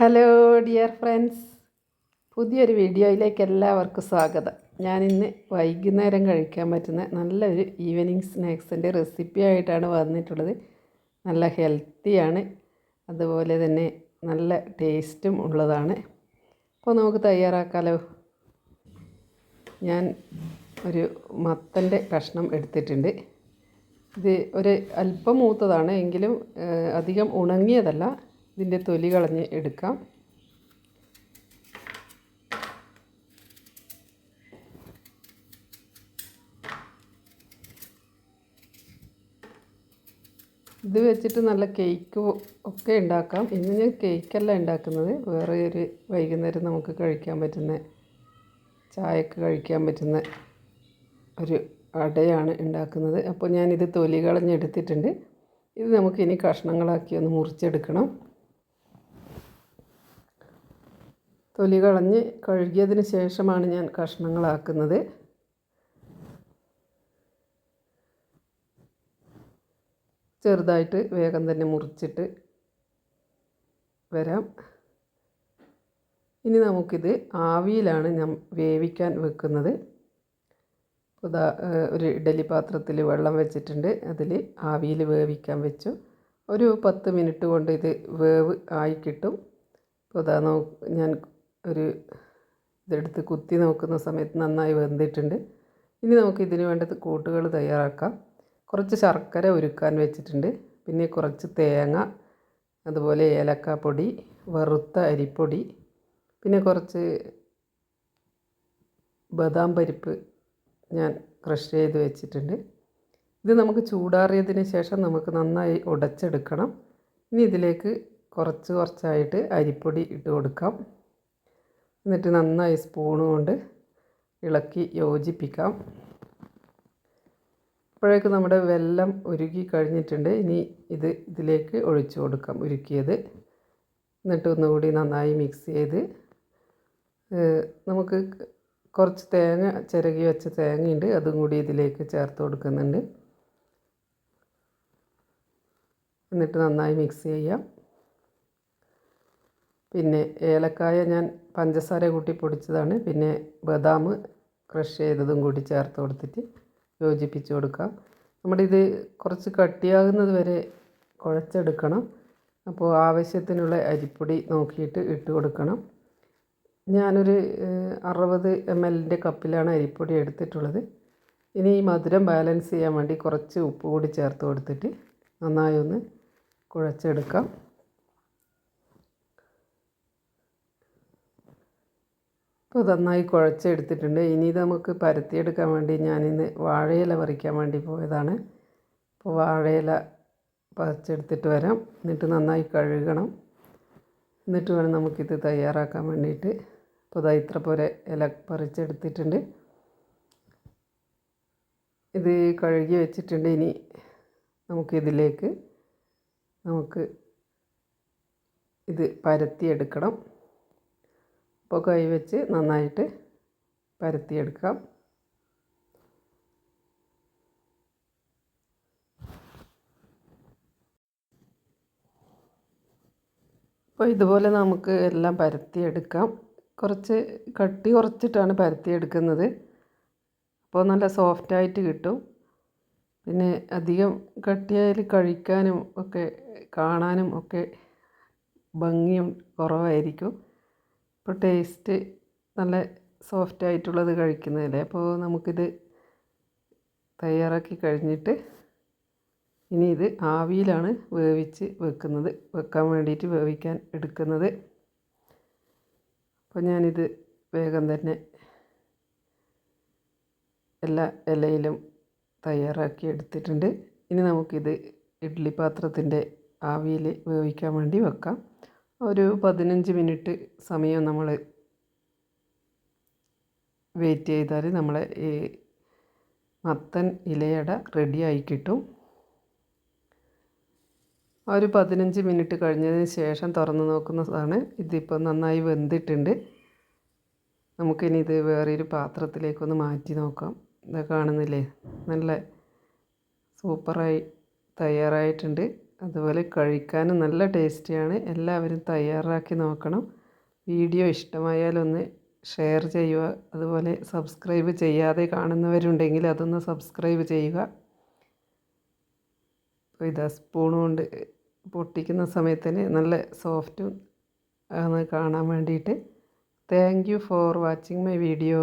Hello dear friends പുതിയൊരു വീഡിയോയിലേക്ക് എല്ലാവർക്കും സ്വാഗതം. ഞാനിന്ന് വൈകുന്നേരം കഴിക്കാൻ പറ്റുന്ന നല്ലൊരു ഈവനിങ് സ്നാക്സിന്റെ റെസിപ്പി ആയിട്ടാണ് വന്നിട്ടുള്ളത്. നല്ല ഹെൽത്തിയാണ് അതുപോലെ തന്നെ നല്ല ടേസ്റ്റും ഉള്ളതാണ്. അപ്പോൾ നമുക്ക് തയ്യാറാക്കാലോ? ഞാൻ ഒരു മത്തന്റെ കഷ്ണം എടുത്തിട്ടുണ്ട്. ഇത് ഒരു അല്പം മൂത്തതാണ്. എങ്കിലും അധികം ഉണങ്ങിയതല്ല. ഇതിന്റെ തൊലി കളഞ്ഞ് എടുക്കാം. ഇത് വെച്ചിട്ട് നല്ല കേക്ക് ഒക്കെ ഉണ്ടാക്കാം. ഇന്ന് ഞാൻ കേക്കല്ല ഉണ്ടാക്കുന്നത്. വേറെ ഒരു വൈകുന്നേരം നമുക്ക് കഴിക്കാൻ പറ്റുന്ന ചായക്ക് കഴിക്കാൻ പറ്റുന്ന ഒരു അടയാണ് ഉണ്ടാക്കുന്നത്. അപ്പോൾ ഞാനിത് തൊലി കളഞ്ഞെടുത്തിട്ടുണ്ട് ഇത് നമുക്കിനി കഷ്ണങ്ങളാക്കി ഒന്ന് മുറിച്ചെടുക്കണം. തൊലി കളഞ്ഞ് കഴുകിയതിന് ശേഷമാണ് ഞാൻ കഷ്ണങ്ങളാക്കുന്നത്. ചെറുതായിട്ട് വേഗം തന്നെ മുറിച്ചിട്ട് വരാം. ഇനി നമുക്കിത് ആവിയിലാണ് ഞാൻ വേവിക്കാൻ വെക്കുന്നത്. ഉദാ ഒരു ഇഡലി പാത്രത്തിൽ വെള്ളം വെച്ചിട്ടുണ്ട്. അതിൽ ആവിയിൽ വേവിക്കാൻ വെച്ചു. ഒരു പത്ത് മിനിറ്റ് കൊണ്ട് ഇത് വേവ് ആയി കിട്ടും. ഇപ്പോൾ ഞാൻ ഒരു ഇതെടുത്ത് കുത്തി നോക്കുന്ന സമയത്ത് നന്നായി വെന്തിട്ടുണ്ട്. ഇനി നമുക്ക് ഇതിന് വേണ്ടത് കൂട്ടുകൾ തയ്യാറാക്കാം. കുറച്ച് ശർക്കര ഉരുക്കാൻ വെച്ചിട്ടുണ്ട്. പിന്നെ കുറച്ച് തേങ്ങ അതുപോലെ ഏലക്കാപ്പൊടി വറുത്ത അരിപ്പൊടി പിന്നെ കുറച്ച് ബദാം പരിപ്പ് ഞാൻ ക്രഷ് ചെയ്ത് വെച്ചിട്ടുണ്ട്. ഇത് നമുക്ക് ചൂടാറിയതിന് ശേഷം നമുക്ക് നന്നായി ഉടച്ചെടുക്കണം. ഇനി ഇതിലേക്ക് കുറച്ച് കുറച്ചായിട്ട് അരിപ്പൊടി ഇട്ട് കൊടുക്കാം. എന്നിട്ട് നന്നായി സ്പൂണ് കൊണ്ട് ഇളക്കി യോജിപ്പിക്കാം. അപ്പോഴേക്ക് നമ്മുടെ വെല്ലം ഉരുകി കഴിഞ്ഞിട്ടുണ്ട്. ഇനി ഇത് ഇതിലേക്ക് ഒഴിച്ചു കൊടുക്കാം ഉരുക്കിയത്. എന്നിട്ട് ഒന്നുകൂടി നന്നായി മിക്സ് ചെയ്ത് നമുക്ക് കുറച്ച് തേങ്ങ ചിരകി വെച്ച തേങ്ങയുണ്ട്. അതും കൂടി ഇതിലേക്ക് ചേർത്ത് കൊടുക്കുന്നുണ്ട്. എന്നിട്ട് നന്നായി മിക്സ് ചെയ്യാം. പിന്നെ ഏലക്കായ ഞാൻ പഞ്ചസാര കൂട്ടി പൊടിച്ചതാണ്. പിന്നെ ബദാം ക്രഷ് ചെയ്തതും കൂടി ചേർത്ത് കൊടുത്തിട്ട് യോജിപ്പിച്ച് കൊടുക്കാം. നമ്മുടെ ഇത് കുറച്ച് കട്ടിയാകുന്നത് വരെ കുഴച്ചെടുക്കണം. അപ്പോൾ ആവശ്യത്തിനുള്ള അരിപ്പൊടി നോക്കിയിട്ട് ഇട്ട് കൊടുക്കണം. ഞാനൊരു അറുപത് എം എല്ലിന്റെ കപ്പിലാണ് അരിപ്പൊടി എടുത്തിട്ടുള്ളത്. ഇനി ഈ മധുരം ബാലൻസ് ചെയ്യാൻ വേണ്ടി കുറച്ച് ഉപ്പ് കൂടി ചേർത്ത് കൊടുത്തിട്ട് നന്നായി ഒന്ന് കുഴച്ചെടുക്കാം. ഇപ്പോൾ നന്നായി കുഴച്ചെടുത്തിട്ടുണ്ട്. ഇനി ഇത് നമുക്ക് പരത്തിയെടുക്കാൻ വേണ്ടി ഞാനിന്ന് വാഴയില പറിക്കാൻ വേണ്ടി പോയതാണ്. അപ്പോൾ വാഴയില പറിച്ചെടുത്തിട്ട് വരാം. എന്നിട്ട് നന്നായി കഴുകണം. എന്നിട്ട് വേണം നമുക്കിത് തയ്യാറാക്കാൻ വേണ്ടിയിട്ട്. അപ്പോൾ ഇതാ ഇത്ര പോലെ ഇല പറിച്ചെടുത്തിട്ടുണ്ട്. ഇത് കഴുകി വെച്ചിട്ടുണ്ട് ഇനി നമുക്കിതിലേക്ക്. നമുക്ക് ഇത് പരത്തിയെടുക്കണം. അപ്പോൾ കൈ വെച്ച് നന്നായിട്ട് പരത്തിയെടുക്കാം. അപ്പോൾ ഇതുപോലെ നമുക്ക് എല്ലാം പരത്തിയെടുക്കാം. കുറച്ച് കട്ടി കുറച്ചിട്ടാണ് പരത്തിയെടുക്കുന്നത്. അപ്പോൾ നല്ല സോഫ്റ്റായിട്ട് കിട്ടും. പിന്നെ അധികം കട്ടിയായാൽ കഴിക്കാനും ഒക്കെ കാണാനും ഒക്കെ ഭംഗിയും കുറവായിരിക്കും. അപ്പോൾ ടേസ്റ്റ് നല്ല സോഫ്റ്റ് ആയിട്ടുള്ളത് കഴിക്കുന്നതല്ലേ? അപ്പോൾ നമുക്കിത് തയ്യാറാക്കി കഴിഞ്ഞിട്ട് ഇനി ഇത് ആവിയിലാണ് വേവിച്ച് വെക്കുന്നത്. വെക്കാൻ വേണ്ടിയിട്ട് വേവിക്കാൻ എടുക്കുന്നത്. അപ്പോൾ ഞാനിത് വേഗം തന്നെ എല്ലാ ഇലയിലും തയ്യാറാക്കി എടുത്തിട്ടുണ്ട്. ഇനി നമുക്കിത് ഇഡ്ഡലി പാത്രത്തിന്റെ ആവിയിൽ വേവിക്കാൻ വേണ്ടി വെക്കാം. ഒരു പതിനഞ്ച് മിനിറ്റ് സമയം നമ്മൾ വെയിറ്റ് ചെയ്താൽ നമ്മളെ ഈ മത്തൻ ഇലയട റെഡിയായി കിട്ടും. ഒരു പതിനഞ്ച് മിനിറ്റ് കഴിഞ്ഞതിന് ശേഷം തുറന്ന് നോക്കുന്നതാണ്. ഇതിപ്പോൾ നന്നായി വെന്തിട്ടുണ്ട്. നമുക്കിനി ഇത് വേറൊരു പാത്രത്തിലേക്കൊന്ന് മാറ്റി നോക്കാം. ഇത് കാണുന്നില്ലേ? നല്ല സൂപ്പറായി തയ്യാറായിട്ടുണ്ട്. അതുപോലെ കഴിക്കാനും നല്ല ടേസ്റ്റിയാണ്. എല്ലാവരും തയ്യാറാക്കി നോക്കണം. വീഡിയോ ഇഷ്ടമായാലൊന്ന് ഷെയർ ചെയ്യുക. അതുപോലെ സബ്സ്ക്രൈബ് ചെയ്യാതെ കാണുന്നവരുണ്ടെങ്കിൽ അതൊന്ന് സബ്സ്ക്രൈബ് ചെയ്യുക. ഇതാ സ്പൂൺ കൊണ്ട് പൊട്ടിക്കുന്ന സമയത്തിന് നല്ല സോഫ്റ്റും ആണ് കാണാൻ വേണ്ടിയിട്ട്. Thank you for watching my video